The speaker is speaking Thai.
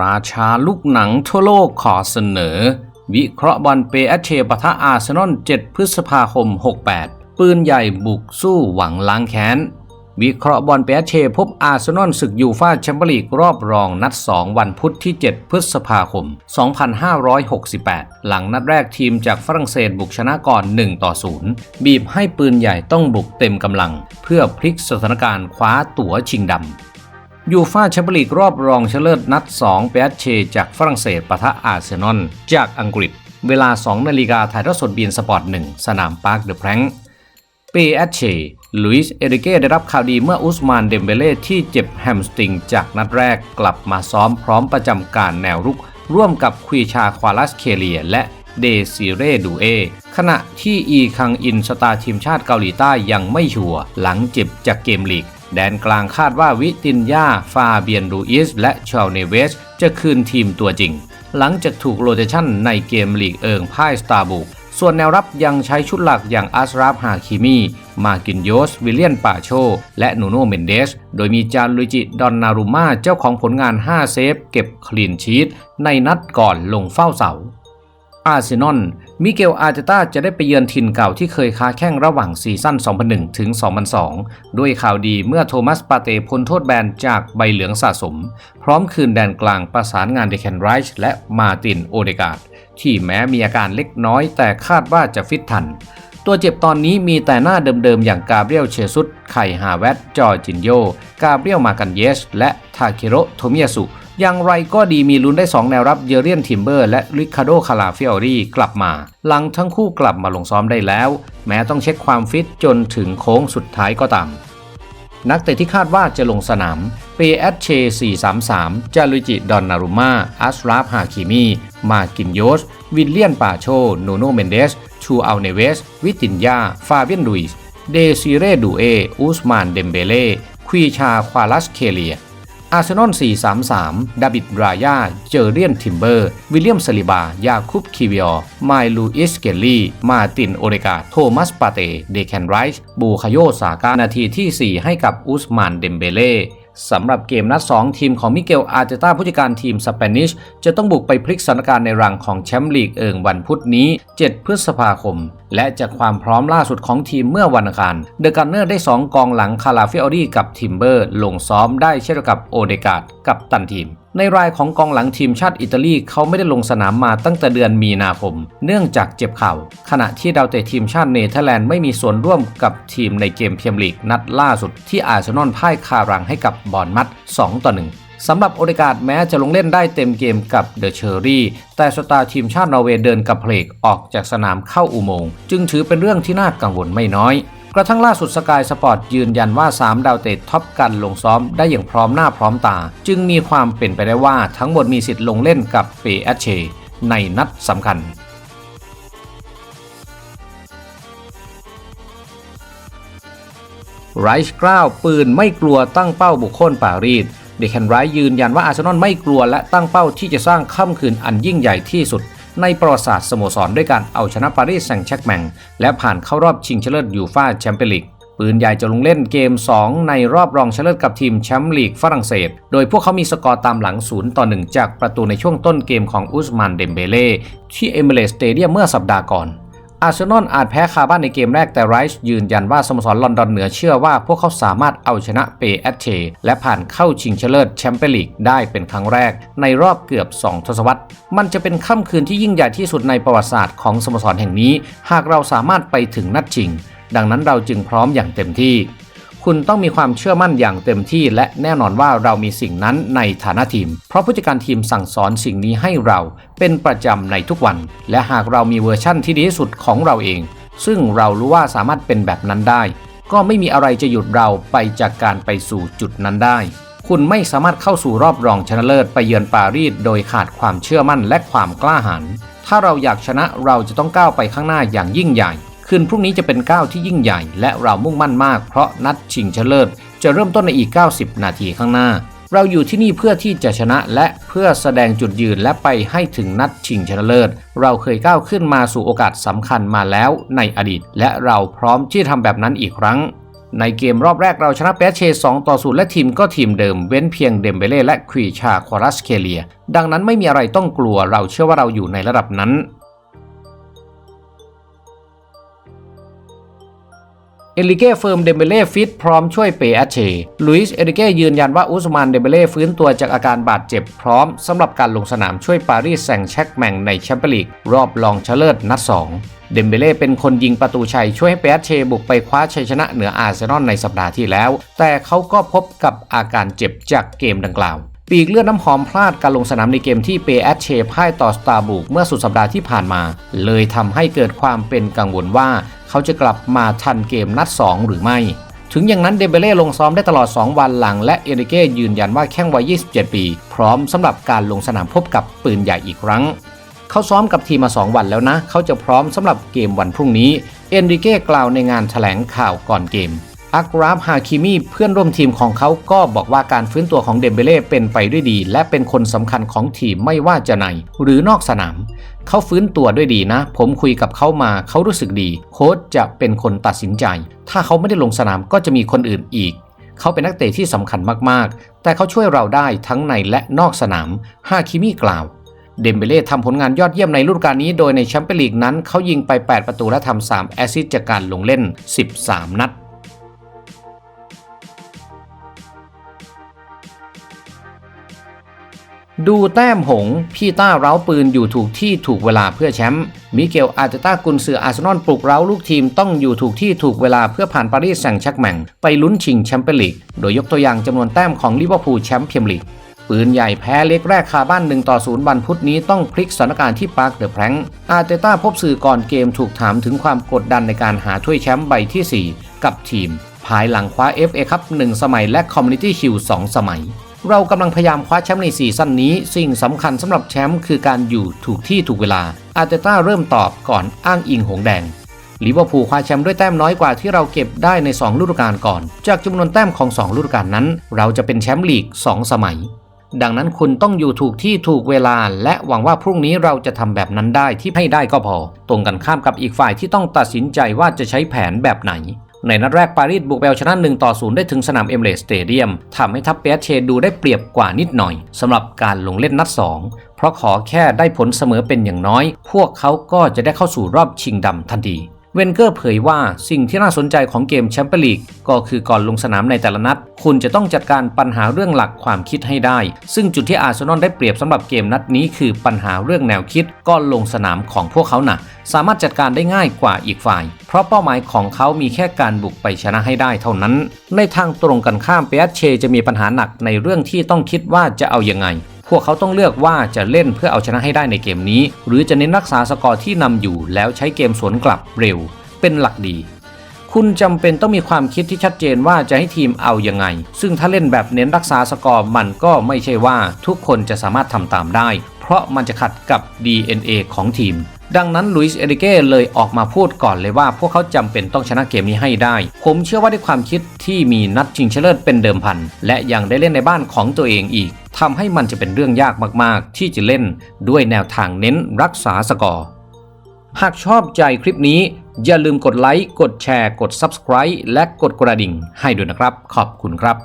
ราชาลูกหนังทั่วโลกขอเสนอ วิเคราะห์บอลเปอเชปะทะอาร์เซนอล 7 พฤษภาคม 68 ปืนใหญ่บุกสู้หวังล้างแค้น วิเคราะห์บอลเปอเชพบอาร์เซนอลศึกยูฟ่าแชมเปี้ยนลีกรอบรองนัด 2 วันพุธที่ 7 พฤษภาคม 2568 หลังนัดแรกทีมจากฝรั่งเศสบุกชนะก่อน 1 ต่อ 0 บีบให้ปืนใหญ่ต้องบุกเต็มกำลัง เพื่อพลิกสถานการณ์คว้าตั๋วชิงดำ ยูฟ่าแชมเปี้ยนลีกรอบรองชนะเลิศนัด 2 เปแอเชจากฝรั่งเศสปะทะอาร์เซนอล จากอังกฤษ เวลา 2 นาฬิกาถ่ายทอดสดบีนสปอร์ต 1 สนามปาร์คเดอะแพรงเปแอชเชลุยส์เอริเก้ได้รับข่าวดีเมื่ออุสมานเดมเบเล่ที่เจ็บแฮมสตริงจากนัดแรกกลับมาซ้อมพร้อมประจำการแนวรุก ร่วมกับควีชาควาลัสเคเลีย และเดซิเรดูเอ ขณะที่อีคังอินสตาร์ทีมชาติเกาหลีใต้ยังไม่ชัวร์หลังเจ็บจากเกมลีก แดนกลางคาดว่าวิตินยาฟาเบียนรูอิส และชาลเนเวส จะคืนทีมตัวจริง หลังจากถูกโรเตชันในเกมลีกเอิงพ่ายสตาร์บุก ส่วนแนวรับยังใช้ชุดหลักอย่างอัสราฟฮาคิมี มากินโยส วิลเลียนปาโช และนูโนเมนเดส โดยมีจานลุยจิ ดอนนารุมาเจ้าของผลงาน 5 เซฟ เก็บคลีนชีตในนัดก่อนลงเฝ้าเสา อาร์เซนอลมิเกลอาร์เตต้าจะได้ไปเยือนถิ่นเก่าที่เคยค้าแข่งระหว่างซีซั่น 2001 ถึง 2002 ด้วยข่าวดีเมื่อโทมัสปาเตพ้นโทษแบนจากใบเหลืองสะสม พร้อมคืนแดนกลางประสานงานเดแคนไรช์และมาตินโอเดกาดที่แม้มีอาการเล็กน้อยแต่คาดว่าจะฟิตทัน ตัวเจ็บตอนนี้มีแต่หน้าเดิมๆ อย่างกาเบรียลเชซุสไข่ฮาเวตจอร์จินโย กาเบรียลมากันเยส และทาเคโรโทมิยาสุ อย่างไรก็ดีมีลุ้นได้ 2 แนวรับเยเรียนทิมเบอร์และริคาโดคาลาฟิออรีกลับมา หลังทั้งคู่กลับมาลงซ้อมได้แล้ว แม้ต้องเช็คความฟิตจนถึงโค้งสุดท้ายก็ตาม นักเตะที่คาดว่าจะลงสนามเปแอชเช433 จาลุจิ ดอนนารุมาอัสราฟ ฮาคิมี มากินโยส วิลเลียน ปาโชโนโนเมนเดส ชูอัลเนเวส วิตินยา ฟาเบียนลุยส์เดซิเร ดูเอ อุสมาน เดมเบเล่ ควีชา ควาลัส เคเลีย อาร์เซนอล 433 ดาบิด รายา เจอเรียน ทิมเบอร์ วิลเลียมสลิบา ยาคุบ คิวิออไมลูอิส เกลลี่ มาติน โอเรกา โทมัส ปาเต เดแคนไรส์ บูคาโย สากา นาทีที่ 4 ให้กับอุสมาน เดมเบเล่ สำหรับเกมนัด 2 ทีมของมิเกลอาร์เตต้าผู้จัดการทีมสเปนิชจะต้องบุกไปพลิกสถานการณ์ในรังของแชมป์ลีกเอิงวันพุธนี้ 7 พฤษภาคม และจากความพร้อมล่าสุดของทีมเมื่อวันอังคารเดอะกันเนอร์ได้ 2 กองหลังคาราฟิออรีกับทิมเบอร์ ลงซ้อมได้เช่นกับโอเดกาดกับตันทีม ในรายของกองหลังทีมชาติอิตาลีเขาไม่ได้ลงสนามมาตั้งแต่เดือนมีนาคม เนื่องจากเจ็บเข่า ขณะที่ดาวเตะทีมชาติเนเธอร์แลนด์ไม่มีส่วนร่วมกับทีมในเกมเพียมลีกนัดล่าสุดที่อาร์เซนอลพ่ายคารังให้กับบอนมัด 2 ต่อ 1สำหรับโอเดกาดแม้จะลงเล่นได้เต็มเกมกับเดอะเชอรี่แต่สตาร์ทีมชาตินอร์เวย์เดินกับเพลกออกจากสนามเข้าอุโมงค์จึงถือเป็นเรื่องที่น่ากังวลไม่น้อย กระทั่งล่าสุดสกายสปอร์ตยืนยันว่า 3 ดาวเตะท็อปกันลงซ้อมได้อย่างพร้อมหน้าพร้อมตา จึงมีความเป็นไปได้ว่าทั้งหมดมีสิทธิ์ลงเล่นกับเปแอชเชในนัดสำคัญไรช์กล้าวปืนไม่กลัวตั้งเป้าบุคคลปารีสเดคแคนไรยืนยันว่าอาร์เซนอลไม่กลัวและตั้งเป้าที่จะสร้างค่ำคืนอันยิ่งใหญ่ที่สุด ในประวัติศาสตร์สโมสรด้วยการเอาชนะปารีสแซงต์แชร์กแมงและผ่านเข้ารอบชิงชนะเลิศยูฟ่าแชมเปี้ยนลีกปืนใหญ่จะลงเล่นเกม 2 ในรอบรองชนะเลิศกับทีมแชมป์ลีกฝรั่งเศส โดยพวกเขามีสกอร์ตามหลัง 0 ต่อ 1 จากประตูในช่วงต้นเกมของอุสมานเดมเบเล่ที่เอมิเรสเตเดียมเมื่อสัปดาห์ก่อน อาร์เซนอลอาจแพ้คาบ้านในเกมแรกแต่ไรซ์ยืนยันว่าสโมสรลอนดอนเหนือเชื่อว่าพวกเขาสามารถเอาชนะเปแอตเชและผ่านเข้าชิงชนะเลิศแชมเปี้ยนลีกได้เป็นครั้งแรก ในรอบเกือบ 2 ทศวรรษ มันจะเป็นค่ำคืนที่ยิ่งใหญ่ที่สุดในประวัติศาสตร์ของสโมสรแห่งนี้ หากเราสามารถไปถึงนัดชิง ดังนั้นเราจึงพร้อมอย่างเต็มที่ คุณต้องมีความเชื่อมั่นอย่างเต็มที่ และแน่นอนว่าเรามีสิ่งนั้นในฐานะทีม เพราะผู้จัดการทีมสั่งสอนสิ่งนี้ให้เราเป็นประจำในทุกวัน และหากเรามีเวอร์ชั่นที่ดีที่สุดของเราเอง ซึ่งเรารู้ว่าสามารถเป็นแบบนั้นได้ ก็ไม่มีอะไรจะหยุดเราไปจากการไปสู่จุดนั้นได้ คุณไม่สามารถเข้าสู่รอบรองชนะเลิศไปเยือนปารีสโดยขาดความเชื่อมั่นและความกล้าหาญถ้าเราอยากชนะเราจะต้องก้าวไปข้างหน้าอย่างยิ่งใหญ่ คืนพรุ่งนี้จะเป็นก้าวที่ยิ่งใหญ่ และเรามุ่งมั่นมากเพราะนัดชิงชนะเลิศจะเริ่มต้นในอีก 90 นาทีข้างหน้า เราอยู่ที่นี่เพื่อที่จะชนะและเพื่อแสดงจุดยืนและไปให้ถึงนัดชิงชนะเลิศ เราเคยก้าวขึ้นมาสู่โอกาสสำคัญมาแล้วในอดีต และเราพร้อมที่จะทำแบบนั้นอีกครั้งในเกมรอบแรกเราชนะเปเช 2 ต่อ 0 และทีมก็ทีมเดิมเว้นเพียงเดมเบเล่และควีชาควอรัสเคเลีย ดังนั้นไม่มีอะไรต้องกลัวเราเชื่อว่าเราอยู่ในระดับนั้น เอลิเก้เฟิร์มเดมเบเล่ฟิตพร้อมช่วยเปอาเชลุยส์เอลิเก้ยืนยันว่าอุสมานเดมเบเล่ฟื้นตัวจากอาการบาดเจ็บพร้อมสำหรับการลงสนามช่วยปารีสแซงแชกแมงในแชมเปี้ยนลีกรอบรองชนะเลิศนัด 2เดมเบเล่เป็นคนยิงประตูชัยช่วยให้เปอาเชบุกไปคว้าชัยชนะเหนืออาร์เซนอลในสัปดาห์ที่แล้ว แต่เขาก็พบกับอาการเจ็บจากเกมดังกล่าว ปีกเลือดน้ำหอมพลาดการลงสนามในเกมที่เปแอตเชพ่ายต่อสตาร์บุกเมื่อสุดสัปดาห์ที่ผ่านมา เลยทำให้เกิดความเป็นกังวลว่าเขาจะกลับมาทันเกมนัด 2 หรือไม่ ถึงอย่างนั้นเดเบเล่ลงซ้อมได้ตลอด 2 วันหลัง และเอริเก้ยืนยันว่าแข้งวัย 27 ปี พร้อมสำหรับการลงสนามพบกับปืนใหญ่อีกครั้ง เขาซ้อมกับทีมมา 2 วันแล้วนะ เขาจะพร้อมสำหรับเกมวันพรุ่งนี้ เอนริเก้กล่าวในงานแถลงข่าวก่อนเกม อักราฟฮาคิมีเพื่อนร่วมทีมของเขาก็บอกว่าการฟื้นตัวของเดมเบเล่เป็นไปด้วยดี และเป็นคนสำคัญของทีมไม่ว่าจะในหรือนอกสนาม เขาฟื้นตัวด้วยดีนะ ผมคุยกับเขามาเขารู้สึกดี โค้ชจะเป็นคนตัดสินใจ ถ้าเขาไม่ได้ลงสนามก็จะมีคนอื่นอีก เขาเป็นนักเตะที่สำคัญมากๆ แต่เขาช่วยเราได้ทั้งในและนอกสนามฮาคิมีกล่าวเดมเบเล่ทำผลงานยอดเยี่ยมในฤดูกาลนี้โดยในแชมเปี้ยนลีกนั้นเขายิงไป 8 ประตูและทำ3แอสซิสต์จากการลงเล่น 13 นัด ดูแต้มหง พี่ต้าเร้าปืนอยู่ถูกที่ถูกเวลาเพื่อแชมป์มิเกลอาร์เตต้ากุนซืออาร์เซนอลปลุกเร้าลูกทีมต้องอยู่ถูกที่ถูกเวลาเพื่อผ่านปารีสแซงต์แชกแมงไปลุ้นชิงแชมเปี้ยนลีก โดยยกตัวอย่างจำนวนแต้มของลิเวอร์พูลแชมป์เปี้ยนลีก ปืนใหญ่แพ้เล็กแรกคาบ้าน1ต่อ0วันพุธนี้ต้องพลิกสถานการณ์ที่ปาร์คเดอะแพรงอาร์เตต้าพบสื่อก่อนเกมถูกถามถึงความกดดันในการหาถ้วยแชมป์ใบที่ 4 กับทีม ภายหลังคว้า FA คัพ1สมัยและ Community Shield 2สมัย เรากำลังพยายามคว้าแชมป์ในซีซั่นนี้ สิ่งสำคัญสำหรับแชมป์คือการอยู่ถูกที่ถูกเวลา อาร์เตต้าเริ่มตอบก่อนอ้างอิงหงแดงลิเวอร์พูลคว้าแชมป์ด้วยแต้มน้อยกว่าที่เราเก็บได้ใน 2 ฤดูกาลก่อน จากจำนวนแต้มของ 2 ฤดูกาลนั้น เราจะเป็นแชมป์ลีก 2 สมัย ดังนั้นคุณต้องอยู่ถูกที่ถูกเวลา และหวังว่าพรุ่งนี้เราจะทำแบบนั้นได้ที่ให้ได้ก็พอ ตรงกันข้ามกับอีกฝ่ายที่ต้องตัดสินใจว่าจะใช้แผนแบบไหน ในนัดแรกปารีสบุกไปเบลชนะ1ต่อ0ได้ถึงสนามเอมเรสสเตเดียมทำให้ทัพเปียเชดูได้เปรียบกว่านิดหน่อยสำหรับการลงเล่นนัด 2 เพราะขอแค่ได้ผลเสมอเป็นอย่างน้อย พวกเขาก็จะได้เข้าสู่รอบชิงดำทันที เวนเกอร์เผยว่าสิ่งที่น่าสนใจของเกมแชมเปี้ยนลีกก็คือก่อนลงสนามในแต่ละนัด คุณจะต้องจัดการปัญหาเรื่องหลักความคิดให้ได้ ซึ่งจุดที่อาร์เซนอลได้เปรียบสำหรับเกมนัดนี้คือปัญหาเรื่องแนวคิดก่อนลงสนามของพวกเขาหนะ่ะ สามารถจัดการได้ง่ายกว่าอีกฝ่าย เพราะเป้าหมายของเขามีแค่การบุกไปชนะให้ได้เท่านั้น ในทางตรงกันข้ามเปียเชจะมีปัญหาหนักในเรื่องที่ต้องคิดว่าจะเอายังไง พวกเขาต้องเลือกว่าจะเล่นเพื่อเอาชนะให้ได้ในเกมนี้ หรือจะเน้นรักษาสกอร์ที่นำอยู่ แล้วใช้เกมสวนกลับเร็ว เป็นหลักดี คุณจำเป็นต้องมีความคิดที่ชัดเจนว่าจะให้ทีมเอายังไง ซึ่งถ้าเล่นแบบเน้นรักษาสกอร์มันก็ไม่ใช่ว่าทุกคนจะสามารถทำตามได้ เพราะมันจะขัดกับ DNA ของทีม ดังนั้นลุยส์เอริเก้เลยออกมาพูดก่อนเลยว่าพวกเขาจำเป็นต้องชนะเกมนี้ให้ได้ ผมเชื่อว่าด้วยความคิดที่มีนัดชิงชนะเลิศเป็นเดิมพัน และยังได้เล่นในบ้านของตัวเองอีกทำให้มันจะเป็นเรื่องยากมากๆ ที่จะเล่นด้วยแนวทางเน้นรักษาสกอร์ หากชอบใจคลิปนี้ อย่าลืมกดไลค์ กดแชร์ กด Subscribe และกดกระดิ่งให้ด้วยนะครับ ขอบคุณครับ